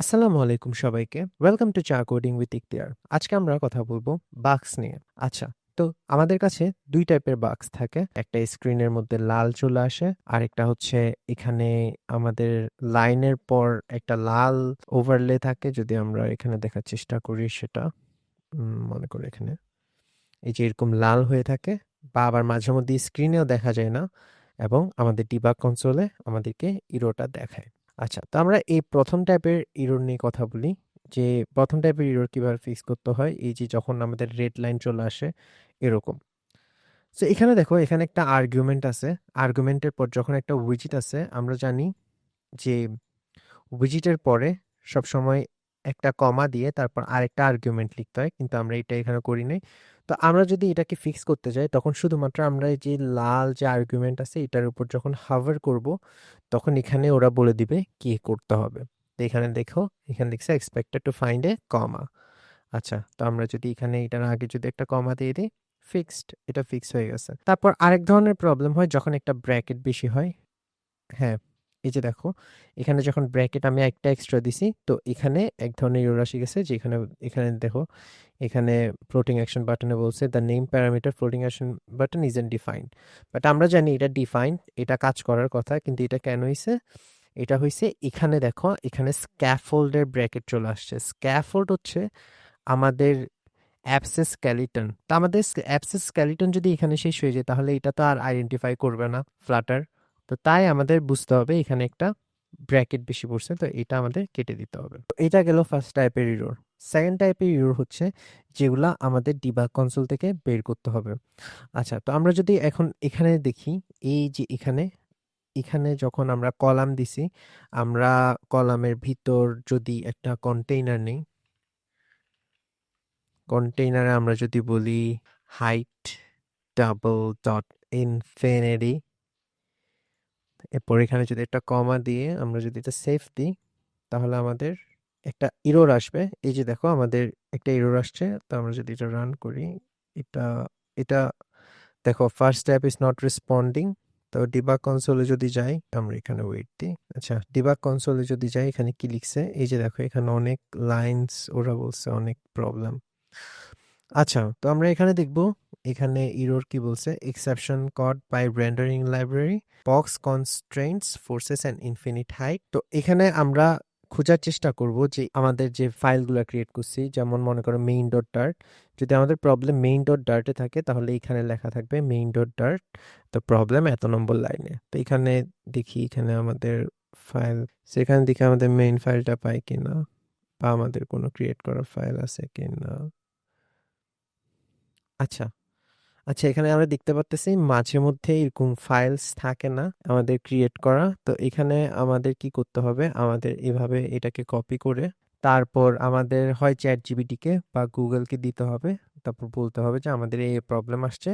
আসসালামু আলাইকুম সবাইকে। Welcome to Cha coding with Ikhtiar আজকে আমরা কথা বলব বাক্স নিয়ে। আচ্ছা তো আমাদের কাছে দুই টাইপের বাক্স থাকে। একটা স্ক্রিনের মধ্যে লাল চলে আসে আর একটা হচ্ছে এখানে আমাদের লাইনের পর একটা লাল ওভারলে থাকে, যদি আমরা এখানে দেখার চেষ্টা করি সেটা। মনে করি এখানে। এই যে এরকম লাল হয়ে থাকে, বা আবার মাঝে মধ্যে স্ক্রিনেও দেখা যায় না, এবং আমাদের ডিবাগ কনসোলে আমাদেরকে ইরোটা দেখায়। আচ্ছা তো আমরা এই প্রথম টাইপের ইরোর নিয়ে কথা বলি। যে প্রথম টাইপের ইরোর কীভাবে ফিক্স করতে হয়? এই যে যখন আমাদের রেড লাইন চলে আসে, এরকম। সো এখানে দেখো, এখানে একটা আর্গুমেন্ট আছে। আর্গুমেন্টের পর যখন একটা উইজিট আছে, আমরা জানি যে উইজিটের পরে সবসময় একটা কমা দিয়ে তারপর আরেকটা আর্গুমেন্ট লিখতে হয়, কিন্তু আমরা এটা এখানে করি নাই। তো আমরা যদি এটাকে ফিক্স করতে যাই, তখন শুধুমাত্র আমরা যে লাল যে আর্গুমেন্ট আছে, এটার উপর যখন হাভার করব, তখন এখানে ওরা বলে দিবে কি করতে হবে। তো এখানে দেখো, এখানে লিখছে expected to find a comma আচ্ছা তো আমরা যদি এখানে এটার আগে যদি একটা কমা দিয়ে দিই ফিক্সড এটা ফিক্স হয়ে গেছে। তারপর আরেক ধরনের প্রবলেম হয়, যখন একটা ব্র্যাকেট বেশি হয়। হ্যাঁ এই যে দেখো, এখানে যখন ব্র্যাকেট আমি একটা এক্সট্রা দিছি, তো এখানে এক ধরনের ইউর আসি গেছে, যেখানে, এখানে এখানে দেখো, এখানে ফ্লোটিং অ্যাকশন বাটনে বলছে the name parameter floating action button is undefined but আমরা জানি এটা ডিফাইন্ড এটা কাজ করার কথা, কিন্তু এটা কেন হয়েছে এটা হয়েছে এখানে দেখো, এখানে স্ক্যাফোল্ডের ব্র্যাকেট চলে আসছে। স্ক্যাফোল্ড হচ্ছে আমাদের অ্যাপসেস স্ক্যালিটন তা আমাদের অ্যাপসেস স্ক্যালিটন যদি এখানে শেষ হয়ে যায়, তাহলে এটা তো আর আইডেন্টিফাই করবে না ফ্লাটার তো তাই আমাদের বুঝতে হবে এখানে একটা ব্র্যাকেট বেশি পড়ছে, তো এটা আমাদের কেটে দিতে হবে। তো এটা গেল ফার্স্ট টাইপের ইরোর সেকেন্ড টাইপের ইরোর হচ্ছে যেগুলা আমাদের ডিবাগ কনসোল থেকে বের করতে হবে। আচ্ছা তো আমরা যদি এখন এখানে দেখি, এই যে এখানে এখানে যখন আমরা কলাম দিছি, আমরা কলামের ভিতর যদি একটা কন্টেইনার নেই কন্টেইনারে আমরা যদি বলি হাইট ডাবল ডট ইনফিনিটি এরপর এখানে যদি একটা কমা দিয়ে আমরা যদি এটা সেফ দিই, তাহলে আমাদের একটা ইরোর আসবে। এই যে দেখো, আমাদের একটা ইরোর আসছে, তো আমরা যদি এটা রান করি, এটা এটা দেখো first app is not responding তো ডিবাগ কনসোলে যদি যাই, আমরা এখানে ওয়েট দিই। আচ্ছা ডিবাগ কনসোলে যদি যাই, এখানে কি লিখছে? এই যে দেখো, এখানে অনেক লাইন্স ওরা বলছে অনেক প্রবলেম আচ্ছা তো আমরা এখানে দেখব, এখানে ইরোর কি বলছে? Exception caught by rendering library box constraints forces and infinite height তো এখানে আমরা খোঁজার চেষ্টা করব যে আমাদের যে ফাইলগুলো ক্রিয়েট করছি, যেমন মনে করো মেইন ডট ডার্ট যদি আমাদের প্রবলেম মেইন ডট ডার্টে থাকে, তাহলে এখানে লেখা থাকবে মেইন ডট ডার্ট তো প্রবলেম এত নম্বর লাইনে তো এখানে দেখি, এখানে আমাদের ফাইল সেখানে দেখি আমাদের মেইন ফাইলটা পাই কিনা, বা আমাদের কোনো ক্রিয়েট করা ফাইল আছে কিনা। আচ্ছা। আচ্ছা এখানে আমরা দেখতে পারতেছি মাঝে মধ্যে এরকম ফাইলস থাকে না আমাদের ক্রিয়েট করা। তো এখানে আমাদের কি করতে হবে? আমাদের এভাবে এটাকে কপি করে তারপর আমাদের হয় চ্যাট জিবিটিকে বা গুগলকে দিতে হবে। তারপর বলতে হবে যে, আমাদের এই প্রবলেম আসছে,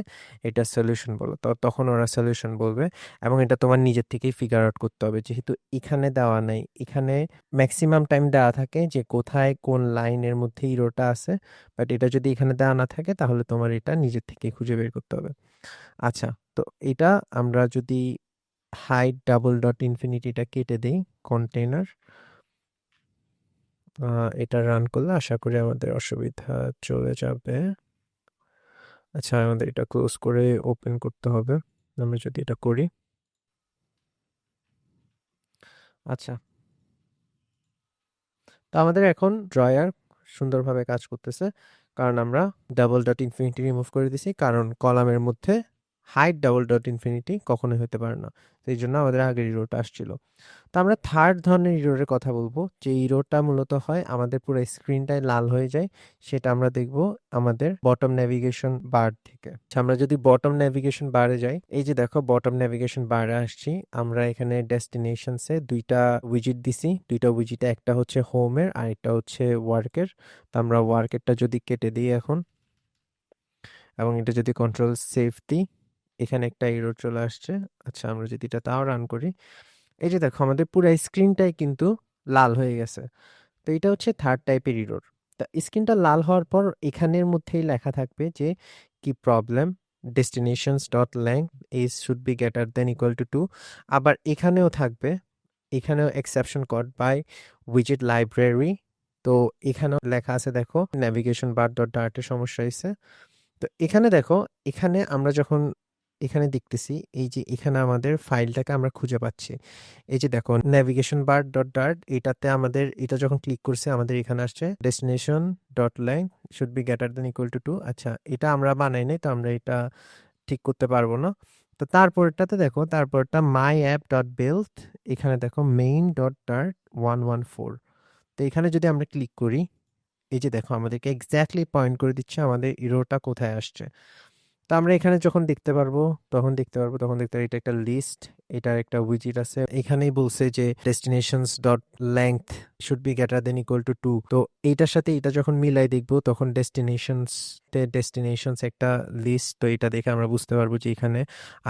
এটা সলিউশন বলো। তো তখন ওরা সলিউশন বলবে এবং এটা তোমার নিজের থেকেই ফিগার আউট করতে হবে। যেহেতু এখানে দেওয়া নাই, এখানে ম্যাক্সিমাম টাইম দেওয়া থাকে যে, কোথায় কোন লাইনের মধ্যে ইরোটা আছে। বাট এটা যদি এখানে দেওয়া না থাকে, তাহলে তোমার এটা নিজের থেকে খুঁজে বের করতে হবে। আচ্ছা তো এটা আমরা যদি হাইট ডাবল ডট ইনফিনিটিটা কেটে দেই কন্টেনার এটা রান করলে আশা করি আমাদের অসুবিধা চলে যাবে। আচ্ছা আমাদের এটা ক্লোজ করে ওপেন করতে হবে। আমরা যদি এটা করি। আচ্ছা। তো আমাদের এখন ড্রয়ার সুন্দরভাবে কাজ করতেছে। কারণ আমরা ডাবল ডট ইনফিনিটি রিমুভ করে দিছি। কারণ কলামের মধ্যে হাইট ডাবল ডট ইনফিনিটি কখনোই হতে পারে না। সেই জন্য আমাদের আগের ইরোটা আসছিল। তো আমরা থার্ড ধরনের ইরোরের কথা বলব। যে ইরোটা মূলত হয় আমাদের পুরো স্ক্রিনটাই লাল হয়ে যায়। সেটা আমরা দেখব আমাদের বটম ন্যাভিগেশন বার থেকে। আচ্ছা, আমরা যদি বটম ন্যাভিগেশন বারে যাই এই যে দেখো বটম ন্যাভিগেশন বারে আসছি। আমরা এখানে ডেস্টিনেশনসে দুইটা উইজিট দিছি। দুইটা উইজিটে একটা হচ্ছে হোমের আর একটা হচ্ছে ওয়ার্কের তো আমরা ওয়ার্কেরটা যদি কেটে দিই এখন এবং এটা যদি কন্ট্রোল সেফ দিই এখানে একটা এরর চলে আসছে। আচ্ছা আমরা যদি এটা তাও রান করি। এই যে দেখো, আমাদের পুরো স্ক্রিনটাই কিন্তু লাল হয়ে গেছে। তো এটা হচ্ছে থার্ড টাইপের ইরোর তা স্ক্রিনটা লাল হওয়ার পর এখানের মধ্যেই লেখা থাকবে যে, কি problem destinations dot length is should be greater than equal to two আবার এখানেও থাকবে, এখানেও এক্সেপশন কোড বাই উইজেট লাইব্রেরি তো এখানেও লেখা আছে দেখো ন্যাভিগেশন বার ডট ডার্টের সমস্যা হয়েছে তো এখানে দেখো, এখানে আমরা যখন এখানে দেখতেছি, এই যে এখানে আমাদের ফাইলটাকে আমরা খুঁজে পাচ্ছি। এই যে দেখো নেভিগেশন বার ডট ডার্ট এটাতে আমাদের, এটা যখন ক্লিক করছে, আমাদের এখানে আসছে destination dot line should be greater than equal to two আচ্ছা এটা আমরা বানাই নাই, তো আমরা এটা ঠিক করতে পারব না। তো তারপরটাতে দেখো, তারপরটা মাই অ্যাপ ডট বিল্ড এখানে দেখো main dot dart one one four তো এখানে যদি আমরা ক্লিক করি, এই যে দেখো, আমাদেরকে এক্স্যাক্টলি পয়েন্ট করে দিচ্ছে, আমাদের ইরোটা কোথায় আসছে। তো আমরা এখানে যখন দেখতে পারব, তখন দেখতে পারব, তখন দেখতে এটা একটা লিস্ট এটার একটা উইজিট আছে। এখানেই বলছে যে destinations dot length should be greater than equal to two তো এইটার সাথে এটা যখন মিলাই দেখব, তখন ডেস্টিনেশনস ডেস্টিনেশনস একটা লিস্ট তো এটা দেখে আমরা বুঝতে পারব যে এখানে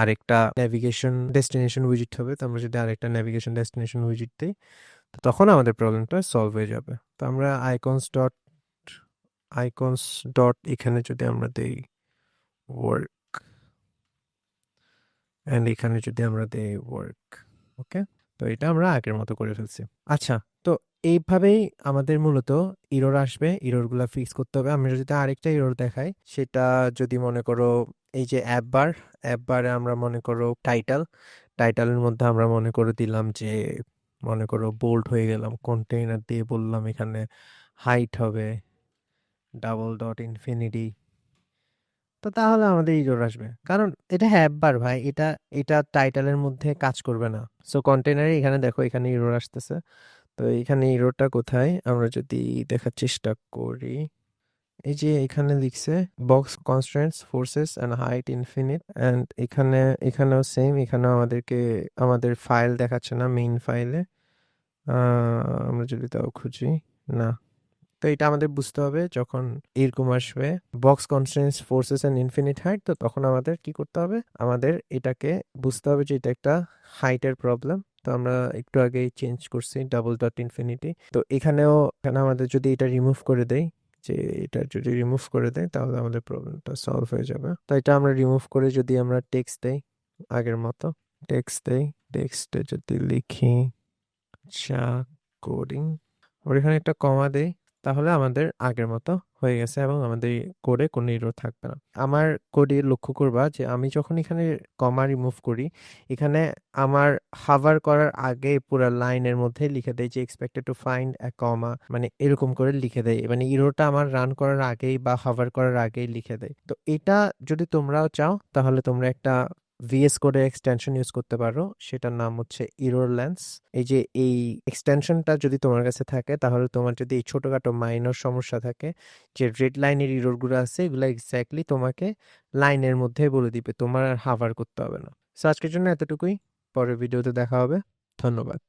আরেকটা ন্যাভিগেশন ডেস্টিনেশন উইজিট হবে। তো আমরা যদি আরেকটা ন্যাভিগেশন ডেস্টিনেশন উইজিট দিই, তো তখন আমাদের প্রবলেমটা সলভ হয়ে যাবে। তো আমরা আইকনস ডট আইকনস ডট এখানে যদি আমরা দেই ওয়ার্ক অ্যান্ড এখানে যদি আমরা দেই ওয়ার্ক ওকে তো এটা আমরা আগের মতো করে ফেলছি। আচ্ছা তো এইভাবেই আমাদের মূলত ইরোর আসবে ইরোরগুলো ফিক্স করতে হবে। আমি যদি আরেকটা ইরোর দেখাই, সেটা যদি মনে করো এই যে অ্যাপ বার অ্যাপ বারে আমরা মনে করো টাইটেল টাইটেলের মধ্যে আমরা মনে করে দিলাম যে, মনে করো বোল্ড হয়ে গেলাম কন্টেইনার দিয়ে বললাম এখানে হাইট হবে ডাবল ডট ইনফিনিটি তো তাহলে আমাদের ইরোর আসবে। কারণ এটা হ্যাপ বার ভাই। এটা এটা টাইটেলের মধ্যে কাজ করবে না। সো কন্টেনারে এখানে দেখো, এখানে ইরোর আসতেছে। তো এখানে ইরোরটা কোথায়? আমরা যদি দেখার চেষ্টা করি। এই যে এখানে লিখছে box constraints forces and height infinite and এখানে, এখানেও সেম এখানেও আমাদেরকে, আমাদের ফাইল দেখাচ্ছে না মেইন ফাইলে আমরা যদি তাও খুঁজি, না। তো এটা আমাদের বুঝতে হবে যখন এরকম আসবে। Box constraints forces and infinite height তো তখন আমাদের কি করতে হবে? আমাদের এটাকে বুঝতে হবে যে এটা একটা হাইটের প্রবলেম তো আমরা একটু আগেই চেঞ্জ করছি ডাবল ডট ইনফিনিটি তো এখানেও এখানে আমাদের যদি এটা রিমুভ করে দেই, যে এটা যদি রিমুভ করে দেয়, তাহলে আমাদের প্রবলেমটা সলভ হয়ে যাবে। তো এটা আমরা রিমুভ করে যদি আমরা টেক্সট দেই, আগের মতো টেক্সট দেই টেক্সটে যদি লিখি চা কোডিং ওর এখানে একটা কমা দেই। তাহলে আমাদের আগের মতো হয়ে গেছে এবং আমাদের কোডে কোনো ইরো থাকবে না। আমার কোডে লক্ষ্য করবা যে আমি যখন এখানে কমা রিমুভ করি, এখানে আমার হাভার করার আগে পুরো লাইনের মধ্যে লিখে দেয় যে expected to find a comma মানে এরকম করে লিখে দেয়। মানে ইরোটা আমার রান করার আগেই বা হাভার করার আগেই লিখে দেয়। তো এটা যদি তোমরাও চাও, তাহলে তোমরা একটা ভিএস কোডের এক্সটেনশন ইউজ করতে পারো, সেটার নাম হচ্ছে ইরোর ল্যান্স এই যে এই এক্সটেনশনটা যদি তোমার কাছে থাকে, তাহলে তোমার যদি এই ছোটোখাটো মাইনর সমস্যা থাকে, যে রেড লাইনের ইরোরগুলো আছে, এগুলো এক্স্যাক্টলি তোমাকে লাইনের মধ্যে বলে দিবে, তোমার আর হাভার করতে হবে না। সো আজকের জন্য এতটুকুই, পরের ভিডিওতে দেখা হবে। ধন্যবাদ।